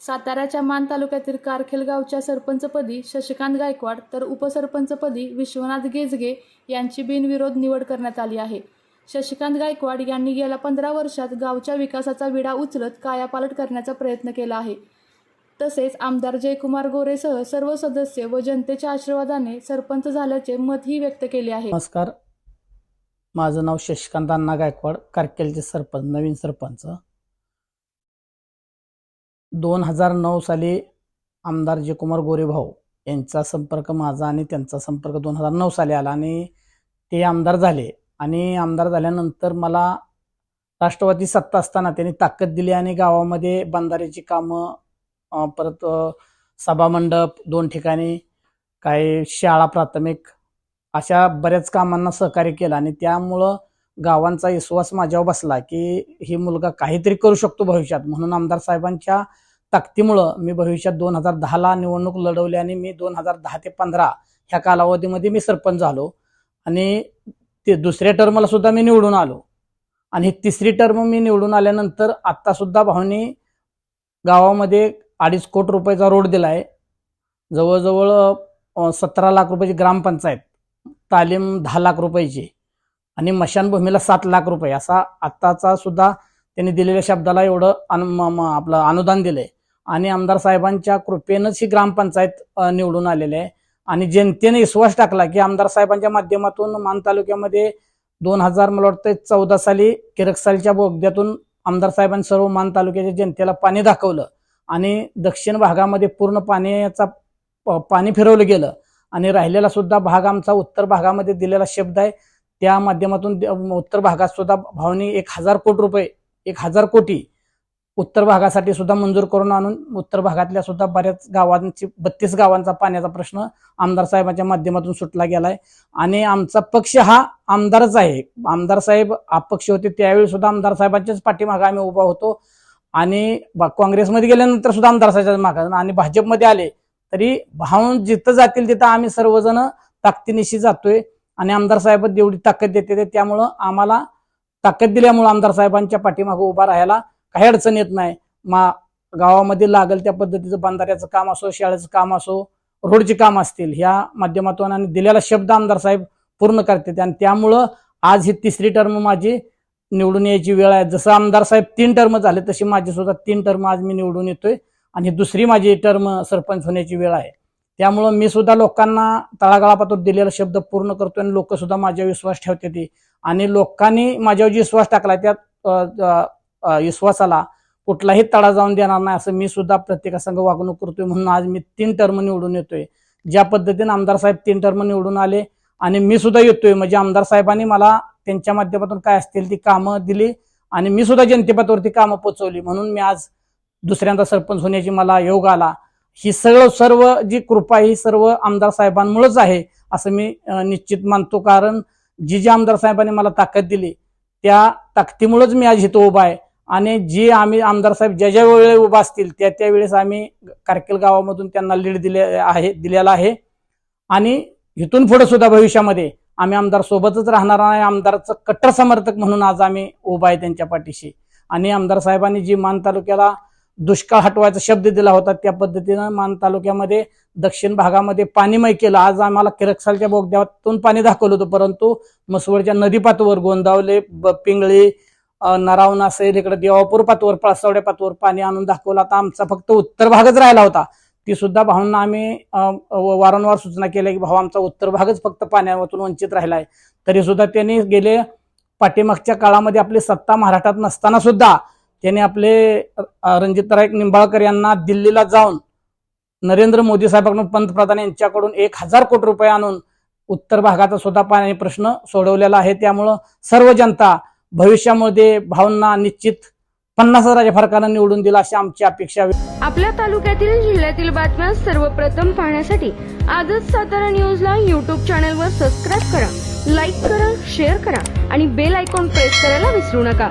साताऱ्याच्या मान तालुक्यातील कारखेल गावच्या सरपंचपदी शशिकांत गायकवाड तर उपसरपंचपदी विश्वनाथ गेजगे यांची बिनविरोध निवड करण्यात आली आहे. शशिकांत गायकवाड यांनी गेल्या पंधरा वर्षात गावच्या विकासाचा विडा उचलत कायापालट करण्याचा प्रयत्न केला आहे. तसेच आमदार जयकुमार गोरेसह सर्व सदस्य व जनतेच्या आशीर्वादाने सरपंच झाल्याचे मतही व्यक्त केले आहे. नमस्कार. माझं नाव शशिकांत अण्णा गायकवाड कारकेलचे सरपंच नवीन सरपंच. दोन हजार नऊ साली आमदार जयकुमार गोरेभाऊ यांचा संपर्क माझा आणि त्यांचा संपर्क दोन हजार नऊ साली आला आणि ते आमदार झाले. आणि आमदार झाल्यानंतर मला राष्ट्रवादी सत्ता असताना त्यांनी ताकद दिली आणि गावामध्ये बंधाऱ्याची कामं परत सभामंडप दोन ठिकाणी काही शाळा प्राथमिक अशा बऱ्याच कामांना सहकार्य केलं आणि त्यामुळं गावांचा विश्वास माझ्यावर बसला की ही मुलगा काहीतरी करू शकतो भविष्यात. म्हणून आमदार साहेबांच्या ताकदीमुळं मी भविष्यात दोन हजार दहाला निवडणूक लढवली आणि मी दोन हजार दहा ते पंधरा ह्या कालावधीमध्ये मी सरपंच झालो. आणि ते दुसऱ्या टर्मला सुद्धा मी निवडून आलो. आणि तिसरी टर्म मी निवडून आल्यानंतर आत्ता सुद्धा भाऊनी गावामध्ये अडीच कोटी रुपयाचा रोड दिला आहे जवळजवळ सतरा लाख रुपयाची ग्रामपंचायत तालीम दहा लाख रुपयाची. आणि मशानभूमीला सात लाख रुपये असा आत्ताचा सुद्धा त्यांनी दिलेल्या शब्दाला एवढं अनु म- आपलं अनुदान दिलंय. आणि आमदार साहेबांच्या कृपेनंच ही ग्रामपंचायत निवडून आलेली आहे. आणि जनतेने विश्वास टाकला की आमदार साहेबांच्या माध्यमातून मान तालुक्यामध्ये दोन हजार मला वाटतं चौदा साली किरकसालीच्या बोगद्यातून आमदार साहेबांनी सर्व मान तालुक्याच्या जनतेला पाणी दाखवलं. आणि दक्षिण भागामध्ये पूर्ण पाण्याचा प- पाणी फिरवलं गेलं. आणि राहिलेला सुद्धा भाग आमचा उत्तर भागामध्ये दिलेला शब्द आहे. त्या माध्यमातून उत्तर भागात सुद्धा भावनी एक हजार कोटी रुपये एक हजार कोटी उत्तर भागासाठी सुद्धा मंजूर करून आणून उत्तर भागातल्या सुद्धा बऱ्याच गावांची बत्तीस गावांचा पाण्याचा प्रश्न आमदार साहेबांच्या माध्यमातून सुटला गेलाय. आणि आमचा पक्ष हा आमदारच आहे. आमदार साहेब अपक्ष होते त्यावेळी सुद्धा आमदार साहेबांच्याच पाठीमागे आम्ही उभा होतो. आणि बा- काँग्रेसमध्ये गेल्यानंतर सुद्धा आमदार साहेबांच्या मागा आणि भाजपमध्ये आले तरी भाऊन जिथं जातील तिथं आम्ही सर्वजण ताकदीनिशी जातोय. आणि आमदार साहेब जेवढी ताकद देते ते त्यामुळं आम्हाला ताकद दिल्यामुळं आमदार साहेबांच्या पाठीमागं उभा राहायला काही अडचण येत नाही. मा गावामध्ये लागेल त्या पद्धतीचं बांधाऱ्याचं काम असो शाळेचं काम असो रोडची काम असतील ह्या माध्यमातून आणि दिलेला शब्द आमदार साहेब पूर्ण करते आणि त्यामुळं आज ही तिसरी टर्म माझी निवडून यायची वेळ आहे. जसं आमदार साहेब तीन टर्म झाले तशी माझी सुद्धा तीन टर्म आज मी निवडून येतोय. आणि दुसरी माझी टर्म सरपंच होण्याची वेळ आहे. त्यामुळं मी सुद्धा लोकांना तळागाळापातून दिलेला शब्द पूर्ण करतोय आणि लोक सुद्धा माझ्यावर विश्वास ठेवते ती. आणि लोकांनी माझ्यावर जी विश्वास टाकला त्या विश्वासाला कुठलाही तडा जाऊन देणार नाही असं मी सुद्धा प्रत्येकासंग वागणूक करतोय म्हणून आज मी तीन टर्म निवडून येतोय. ज्या पद्धतीने आमदार साहेब तीन टर्म निवडून आले आणि मी सुद्धा येतोय. म्हणजे आमदार साहेबांनी मला त्यांच्या माध्यमातून काय असतील ती कामं दिली आणि मी सुद्धा जनतेपदावरती कामं पोचवली. म्हणून मी आज दुसऱ्यांदा सरपंच होण्याची मला योग आला. ही सगळं सर्व जी कृपा ही सर्व आमदार साहेबांमुळेच आहे असं मी निश्चित मानतो. कारण जी जी आमदार साहेबांनी मला ताकद दिली त्या ताकदीमुळेच मी आज इथं उभा आहे. आणि जी आम्ही आमदार साहेब ज्या ज्या वेळेला उभा असतील त्या त्यावेळेस आम्ही कारकेल गावामधून त्यांना लीड दिले आहे दिलेला आहे. आणि इथून पुढे सुद्धा भविष्यामध्ये आम्ही आमदार सोबतच राहणार आहे. आमदारचं कट्टर समर्थक म्हणून आज आम्ही उभा आहे त्यांच्या पाठीशी. आणि आमदार साहेबांनी जी मान तालुक्याला दुष्काळ हटवायचा शब्द दिला होता त्या पद्धतीनं मान तालुक्यामध्ये दक्षिण भागामध्ये पाणीमय केलं. आज आम्हाला किरकसालच्या बोगद्यातून पाणी दाखवलं होतं परंतु मसवडच्या नदीपातवर गोंदावले ब- पिंगळी नरावण असेल इकडे देवापूर पातवर पळसावड्या पातवर पाणी आणून दाखवलं. आता आमचा फक्त उत्तर भागच राहिला होता. ती सुद्धा भावांना आम्ही व- वारंवार सूचना केल्या की भाऊ आमचा उत्तर भागच फक्त पाण्यावरून वंचित राहिलाय. तरी सुद्धा त्यांनी गेले पाठीमागच्या काळामध्ये आपली सत्ता महाराष्ट्रात नसताना सुद्धा त्यांनी आपले रणजित राईक निंबाळकर यांना दिल्लीला जाऊन नरेंद्र मोदी साहेबांकडून पंतप्रधान यांच्याकडून एक हजार कोटी रुपये आणून उत्तर भागाचा सुद्धा पाणी प्रश्न सोडवलेला आहे. त्यामुळं सर्व जनता भविष्यामध्ये भावना निश्चित पन्नास हजाराच्या फरकानं निवडून दिला अशी आमची अपेक्षा आपल्या तालुक्यातील जिल्ह्यातील बातम्या सर्वप्रथम पाहण्यासाठी आजच सातारा न्यूजला यूट्यूब चॅनलवर सबस्क्राईब करा लाईक करा शेअर करा आणि बेल आयकॉन प्रेस करायला विसरू नका.